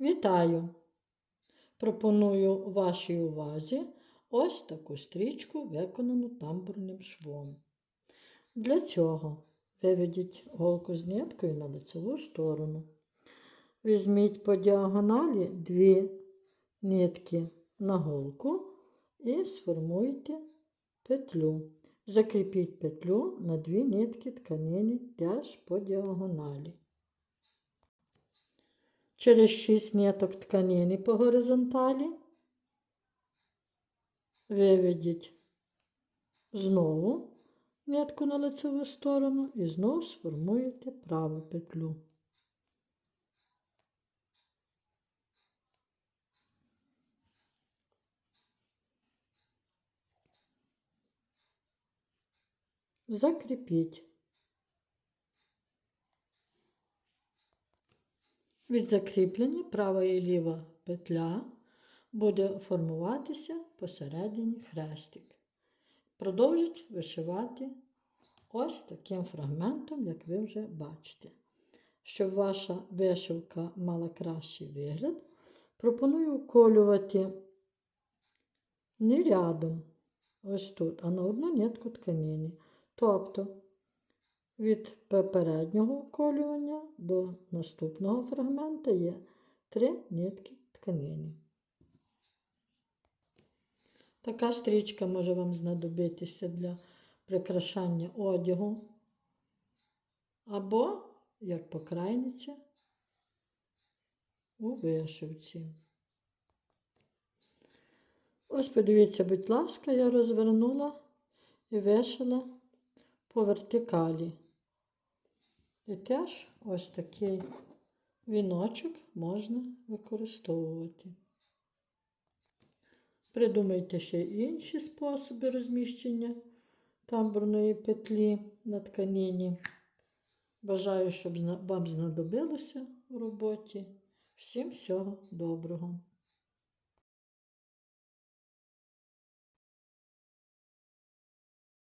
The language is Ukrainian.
Вітаю! Пропоную вашій увазі ось таку стрічку, виконану тамбурним швом. Для цього виведіть голку з ниткою на лицеву сторону. Візьміть по діагоналі дві нитки на голку і сформуйте петлю. Закріпіть петлю на дві нитки тканини теж по діагоналі. Через 6 ниток тканини по горизонталі виведіть знову нитку на лицеву сторону і знову сформуєте праву петлю. Закріпіть. Від закріплення права і ліва петля буде формуватися посередині хрестик. Продовжіть вишивати ось таким фрагментом, як ви вже бачите. Щоб ваша вишивка мала кращий вигляд, пропоную уколювати не рядом, ось тут, а на одну нитку тканини. Тобто від попереднього уколювання до наступного фрагмента є три нитки тканини. Така стрічка може вам знадобитися для прикрашання одягу або, як покрайниця, у вишивці. Ось подивіться, будь ласка, я розвернула і вишила по вертикалі. І теж ось такий віночок можна використовувати. Придумайте ще інші способи розміщення тамбурної петлі на тканині. Бажаю, щоб вам знадобилося у роботі. Всім всього доброго!